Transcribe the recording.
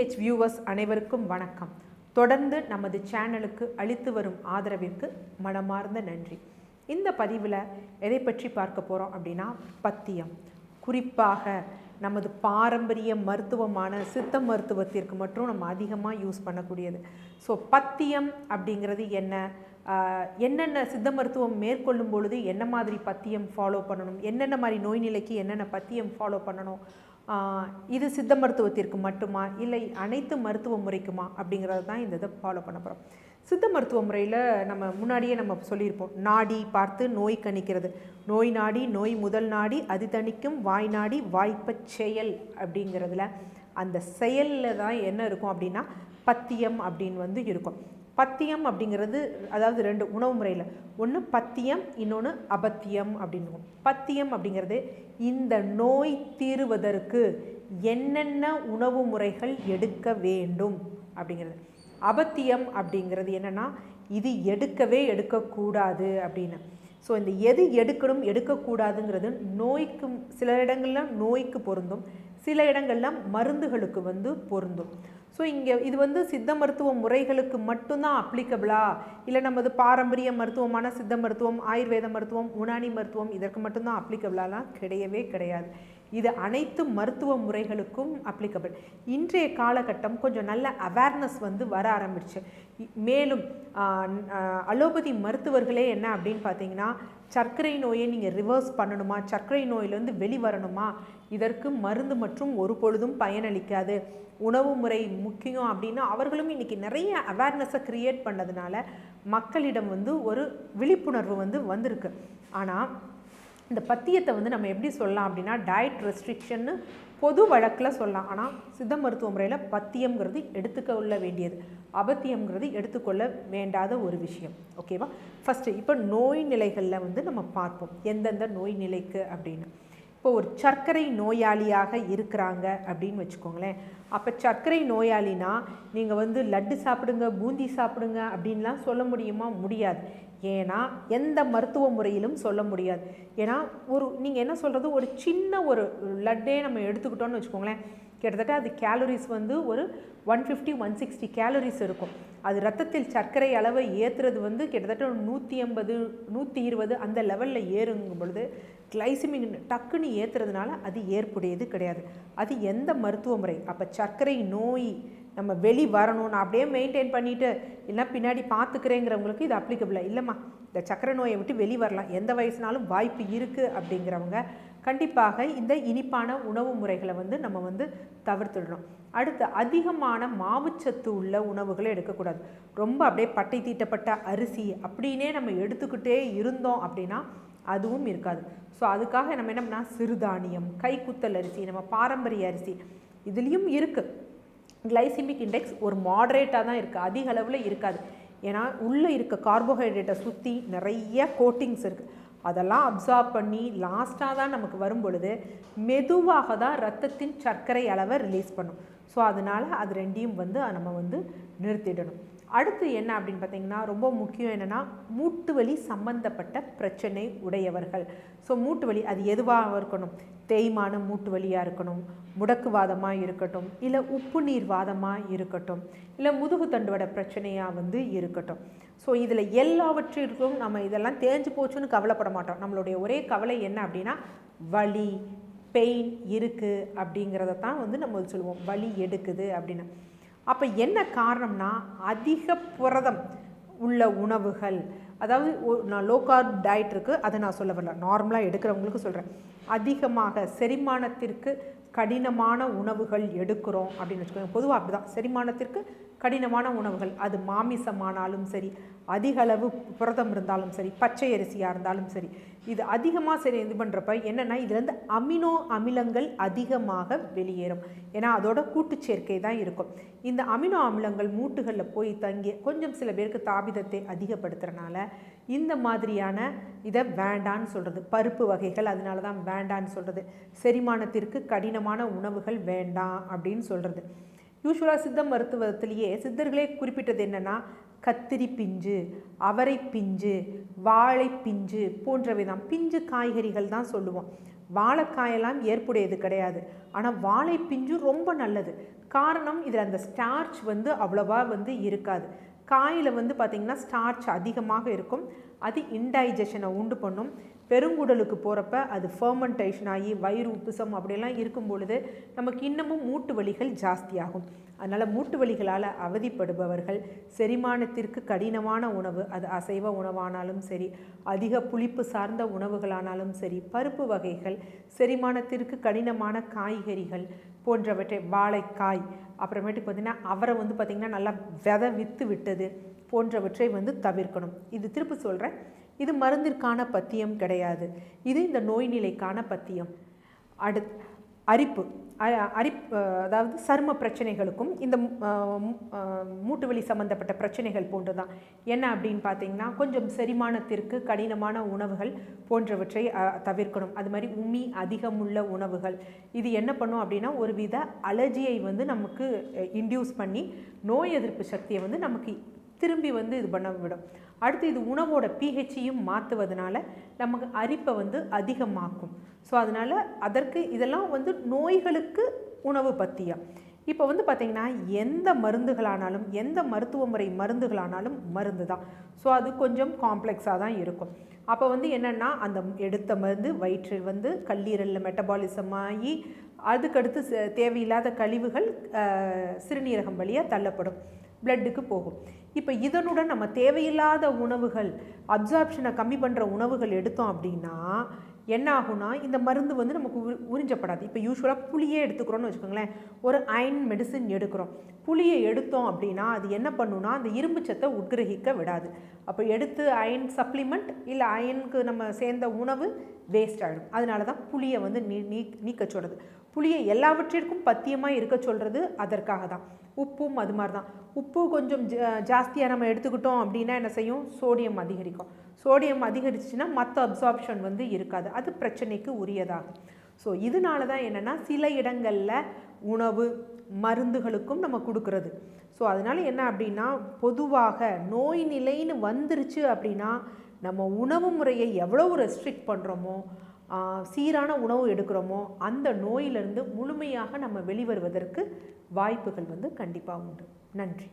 DTH viewers அனைவருக்கும் வணக்கம். தொடர்ந்து நமது சேனலுக்கு அளித்து வரும் ஆதரவிற்கு மனமார்ந்த நன்றி. இந்த பதிவில் எதை பற்றி பார்க்க போகிறோம் அப்படின்னா பத்தியம். குறிப்பாக நமது பாரம்பரிய மருத்துவமான சித்த மருத்துவத்திற்கு மட்டும் நம்ம அதிகமாக யூஸ் பண்ணக்கூடியது. ஸோ பத்தியம் அப்படிங்கிறது என்ன? என்னென்ன சித்த மருத்துவம் மேற்கொள்ளும் பொழுது என்ன மாதிரி பத்தியம் ஃபாலோ பண்ணணும்? என்னென்ன மாதிரி நோய் நிலைக்கு என்னென்ன பத்தியம் ஃபாலோ பண்ணணும்? இது சித்த மருத்துவத்திற்கு மட்டுமா? இல்லை அனைத்து மருத்துவ முறைக்குமா? அப்படிங்கிறது தான் இந்த இதை ஃபாலோ பண்ண போகிறோம் சித்த மருத்துவ முறையில் நம்ம முன்னாடியே நம்ம சொல்லியிருப்போம். நாடி பார்த்து நோய் கணிக்கிறது. நோய் நாடி நோய் முதல் நாடி அது தணிக்கும் வாய் நாடி வாய்ப்பச் செயல் அப்படிங்கிறதுல அந்த செயலில் தான் என்ன இருக்கும் அப்படின்னா பத்தியம் அப்படின்னு வந்து இருக்கும். பத்தியம் அப்படிங்கிறது அதாவது ரெண்டு உணவு முறையில். ஒன்று பத்தியம் இன்னொன்று அபத்தியம் அப்படின்னு பத்தியம் அப்படிங்கிறது இந்த நோய் தீருவதற்கு என்னென்ன உணவு முறைகள் எடுக்க வேண்டும் அப்படிங்கிறது. அபத்தியம் அப்படிங்கிறது என்னென்னா இது எடுக்கவே எடுக்கக்கூடாது அப்படின்னு. ஸோ இந்த எது எடுக்கணும் எடுக்கக்கூடாதுங்கிறது நோய்க்கு சில இடங்களில் நோய்க்கு பொருந்தும் சில இடங்களில் மருந்துகளுக்கு வந்து பொருந்தும். ஸோ இங்கே இது வந்து சித்த மருத்துவ முறைகளுக்கு மட்டும்தான் அப்ளிகபிளா இல்லை நமது பாரம்பரிய மருத்துவமான சித்த மருத்துவம் ஆயுர்வேத மருத்துவம் உணானி மருத்துவம் இதற்கு மட்டும்தான் அப்ளிகபிளாலாம் கிடையவே கிடையாது. இது அனைத்து மருத்துவ முறைகளுக்கும் அப்ளிகபிள் இன்றைய காலகட்டம் கொஞ்சம் நல்ல அவேர்னஸ் வந்து வர ஆரம்பிச்சு. மேலும் அலோபதி மருத்துவர்களே என்ன அப்படின்னு பார்த்தீங்கன்னா சர்க்கரை நோயை நீங்கள் ரிவர்ஸ் பண்ணணுமா? சர்க்கரை நோயிலேருந்து வெளிவரணுமா? இதற்கு மருந்து மற்றும் ஒரு பொழுதும் பயனளிக்காது. உணவு முறை முக்கியம் அப்படின்னா அவர்களும் இன்றைக்கி நிறைய அவேர்னஸை கிரியேட் பண்ணதுனால மக்களிடம் வந்து ஒரு விழிப்புணர்வு வந்து வந்திருக்கு. ஆனால் இந்த பத்தியத்தை வந்து நம்ம எப்படி சொல்லலாம் அப்படின்னா டயட் ரெஸ்ட்ரிக்ஷன்னு பொது வழக்கில் சொல்லலாம். ஆனால் சித்த மருத்துவ முறையில் பத்தியம்ங்கிறது எடுத்துக்கொள்ள வேண்டியது. அபத்தியம்ங்கிறது எடுத்துக்கொள்ள வேண்டாத ஒரு விஷயம். ஓகேவா ஃபஸ்ட்டு இப்போ நோய் நிலைகளில் வந்து நம்ம பார்ப்போம். எந்தெந்த நோய் நிலைக்கு அப்படின்னு. இப்போ ஒரு சர்க்கரை நோயாளியாக இருக்கிறாங்க அப்படின்னு வச்சுக்கோங்களேன். அப்போ சர்க்கரை நோயாளினா நீங்கள் வந்து லட்டு சாப்பிடுங்க பூந்தி சாப்பிடுங்க அப்படின்லாம் சொல்ல முடியுமா? முடியாது. ஏன்னா எந்த மருத்துவ முறையிலும் சொல்ல முடியாது. ஏன்னா ஒரு நீங்கள் என்ன சொல்கிறது ஒரு சின்ன ஒரு லட்டே நம்ம எடுத்துக்கிட்டோன்னு வச்சுக்கோங்களேன். கிட்டத்தட்ட அது கேலரிஸ் வந்து ஒரு one fifty one sixty calories இருக்கும். அது ரத்தத்தில் சர்க்கரை அளவை ஏற்றுறது வந்து கிட்டத்தட்ட நூற்றி ஐம்பது நூற்றி இருபது அந்த லெவலில் ஏறுங்கும் பொழுது கிளைசிமிக் டக்குன்னு ஏற்றுறதுனால அது ஏற்புடையது கிடையாது. அது எந்த மருத்துவ முறை? அப்போ சர்க்கரை நோய் நம்ம வெளி வரணும் நான் அப்படியே மெயின்டைன் பண்ணிவிட்டு இல்லை பின்னாடி பார்த்துக்கிறேங்கிறவங்களுக்கு இது அப்ளிகபிளாக இல்லைம்மா இந்த சக்கரை நோயை விட்டு வெளி வரலாம். எந்த வயசுனாலும் வாய்ப்பு இருக்குது அப்படிங்கிறவங்க கண்டிப்பாக இந்த இனிப்பான உணவு முறைகளை வந்து நம்ம வந்து தவிர்த்துடணும். அடுத்து அதிகமான மாவுச்சத்து உள்ள உணவுகளை எடுக்கக்கூடாது. ரொம்ப அப்படியே பட்டை தீட்டப்பட்ட அரிசி அப்படின்னே நம்ம எடுத்துக்கிட்டே இருந்தோம் அப்படின்னா அதுவும் இருக்காது. ஸோ அதுக்காக நம்ம என்ன பண்ணால் சிறுதானியம் கைக்குத்தல் அரிசி நம்ம பாரம்பரிய அரிசி இதுலேயும் இருக்குது கிளைசிமிக் இண்டெக்ஸ் ஒரு மாடரேட்டாக தான் இருக்குது அதிக அளவில் இருக்காது. ஏன்னா உள்ளே இருக்க கார்போஹைட்ரேட்டை சுற்றி நிறைய கோட்டிங்ஸ் இருக்குது அதெல்லாம் அப்சார்ப் பண்ணி லாஸ்ட்டாக தான் நமக்கு வரும் பொழுது மெதுவாக தான் ரத்தத்தின் சர்க்கரை அளவை ரிலீஸ் பண்ணும். ஸோ அதனால் அது ரெண்டையும் வந்து நம்ம வந்து நிறுத்திடணும். அடுத்து என்ன அப்படின்னு பார்த்தீங்கன்னா ரொம்ப முக்கியம் என்னென்னா மூட்டு வலி சம்பந்தப்பட்ட பிரச்சனை உடையவர்கள். ஸோ மூட்டு வலி அது எதுவாக இருக்கணும்? தேய்மானம் மூட்டு வலியாக இருக்கணும் முடக்குவாதமாக இருக்கட்டும் இல்லை உப்பு நீர் வாதமாக இருக்கட்டும் இல்லை முதுகு தண்டுவட பிரச்சனையாக வந்து இருக்கட்டும். ஸோ இதில் எல்லாவற்றிற்கும் நம்ம இதெல்லாம் தேஞ்சு போச்சுன்னு கவலைப்பட மாட்டோம். நம்மளுடைய ஒரே கவலை என்ன அப்படின்னா வலி பெயின் இருக்குது அப்படிங்கிறத தான் வந்து நம்ம சொல்லுவோம். வலி எடுக்குது அப்படின்னு. அப்போ என்ன காரணம்னா அதிக புரதம் உள்ள உணவுகள். அதாவது நான் லோ கார்ப் டயட் இருக்குது அதை நான் சொல்ல வரல. நார்மலாக எடுக்கிறவங்களுக்கு சொல்கிறேன் அதிகமாக செரிமானத்திற்கு கடினமான உணவுகள் எடுக்கிறோம் அப்படின்னு வச்சுக்கோங்க. பொதுவாக அப்படி தான் செரிமானத்திற்கு கடினமான உணவுகள். அது மாமிசமானாலும் சரி அதிக அளவு புரதம் இருந்தாலும் சரி பச்சை அரிசியாக இருந்தாலும் சரி இது அதிகமாக சரி இது பண்ணுறப்ப என்னென்னா இதுலேருந்து அமினோ அமிலங்கள் அதிகமாக வெளியேறும். ஏன்னா அதோட கூட்டுச் சேர்க்கை தான் இருக்கும். இந்த அமினோ அமிலங்கள் மூட்டுகளில் போய் தங்கி கொஞ்சம் சில பேருக்கு தாபிதத்தை அதிகப்படுத்துகிறனால இந்த மாதிரியான இதை வேண்டான்னு சொல்கிறது பருப்பு வகைகள் அதனால தான் வேண்டான்னு சொல்கிறது செரிமானத்திற்கு கடினமான உணவுகள் வேண்டாம் அப்படின்னு சொல்கிறது யூஸ்வலாக சித்த மருத்துவத்திலேயே சித்தர்களே குறிப்பிட்டது என்னென்னா கத்திரி பிஞ்சு அவரை பிஞ்சு வாழை பிஞ்சு போன்றவை தான். பிஞ்சு காய்கறிகள் தான் சொல்லுவோம். வாழைக்காயெல்லாம் ஏற்புடையது கிடையாது. ஆனால் வாழை பிஞ்சு ரொம்ப நல்லது. காரணம் இதில் அந்த ஸ்டார்ச் வந்து அவ்வளவா வந்து இருக்காது. காயில் வந்து பார்த்திங்கன்னா ஸ்டார்ச் அதிகமாக இருக்கும். அது இன்டைஜஷனை உண்டு பண்ணும். பெருங்குடலுக்கு போகிறப்ப அது ஃபர்மெண்டேஷன் ஆகி வயிறு உப்புசம் அப்படியெல்லாம் இருக்கும் பொழுது நமக்கு இன்னமும் மூட்டு வலிகள் ஜாஸ்தியாகும். அதனால் மூட்டு வலிகளால் அவதிப்படுபவர்கள் செரிமானத்திற்கு கடினமான உணவு அது அசைவ உணவானாலும் சரி அதிக புளிப்பு சார்ந்த உணவுகளானாலும் சரி பருப்பு வகைகள் செரிமானத்திற்கு கடினமான காய்கறிகள் போன்றவற்றை வாழைக்காய் அப்புறமேட்டுக்கு பார்த்திங்கன்னா அவரை வந்து பார்த்திங்கன்னா நல்லா விதை விற்று விட்டது. போன்றவற்றை வந்து தவிர்க்கணும். இது திருப்பி சொல்கிறேன் இது மருந்திற்கான பத்தியம் கிடையாது. இது இந்த நோய் நிலைக்கான பத்தியம். அடு அரிப்பு. அரிப் அதாவது சரும பிரச்சனைகளுக்கும் இந்த மூட்டு வலி சம்மந்தப்பட்ட பிரச்சனைகள் போன்று தான் என்ன அப்படின்னு பார்த்தீங்கன்னா கொஞ்சம் செரிமானத்திற்கு கடினமான உணவுகள் போன்றவற்றை தவிர்க்கணும். அது மாதிரி உமி அதிகமுள்ள உணவுகள். இது என்ன பண்ணும் அப்படின்னா ஒரு வித அலர்ஜியை வந்து நமக்கு இன்டியூஸ் பண்ணி நோய் எதிர்ப்பு சக்தியை வந்து நமக்கு திரும்பி வந்து இது பண்ண விடும். அடுத்து இது உணவோட பிஹெச்சையும் மாற்றுவதனால நமக்கு அரிப்பை வந்து அதிகமாக்கும். ஸோ அதனால் அதற்கு இதெல்லாம் வந்து நோய்களுக்கு உணவு பற்றியம் இப்போ வந்து பார்த்திங்கன்னா எந்த மருந்துகளானாலும் எந்த மருத்துவ முறை மருந்துகளானாலும் மருந்து தான். ஸோ அது கொஞ்சம் காம்ப்ளெக்ஸாக தான் இருக்கும். அப்போ வந்து என்னென்னா அந்த எடுத்த மருந்து வயிற்றில் வந்து கல்லீரலில் மெட்டபாலிசம் ஆகி அதுக்கடுத்து தேவையில்லாத கழிவுகள் சிறுநீரகம் வழியாக தள்ளப்படும். பிளட்டுக்கு போகும். இப்போ இதனுடன் நம்ம தேவையில்லாத உணவுகள் அப்சார்ப்ஷனை கம்மி பண்ணுற உணவுகள் எடுத்தோம் அப்படின்னா என்ன ஆகும்னா இந்த மருந்து வந்து நமக்கு உ உறிஞ்சப்படாது. இப்போ யூஸ்வலாக புளியே எடுத்துக்கிறோன்னு வச்சுக்கோங்களேன் ஒரு அயன் மெடிசின் எடுக்கிறோம். புளியை எடுத்தோம் அப்படின்னா அது என்ன பண்ணுன்னா அந்த இரும்பு சத்தை உட்கிரகிக்க விடாது. அப்போ எடுத்து அயன் சப்ளிமெண்ட் இல்லை அயனுக்கு நம்ம சேர்ந்த உணவு வேஸ்ட் ஆகிடும் அதனால தான் புளியை வந்து நீ நீ நீக்க சொல்கிறது புளியை எல்லாவற்றிற்கும் பத்தியமாக இருக்க சொல்கிறது அதற்காக தான். உப்பும் அது மாதிரி தான் உப்பு கொஞ்சம் ஜாஸ்தியாக நம்ம எடுத்துக்கிட்டோம் அப்படின்னா என்ன செய்யும்? சோடியம் அதிகரிக்கும். சோடியம் அதிகரிச்சுன்னா மற்ற அப்சார்ப்ஷன் வந்து இருக்காது. அது பிரச்சனைக்கு உரியதாகும். ஸோ இதனால தான் என்னென்னா சில இடங்களில் உணவு மருந்துகளுக்கும் நம்ம கொடுக்கறது. ஸோ அதனால் என்ன அப்படின்னா பொதுவாக நோய் நிலைன்னு வந்துருச்சு அப்படின்னா நம்ம உணவு முறையை எவ்வளோ ரெஸ்ட்ரிக்ட் பண்ணுறோமோ சீரான உணவு எடுக்கிறோமோ அந்த நோயிலிருந்து முழுமையாக நம்ம வெளிவருவதற்கு வாய்ப்புகள் வந்து கண்டிப்பாக உண்டு. நன்றி.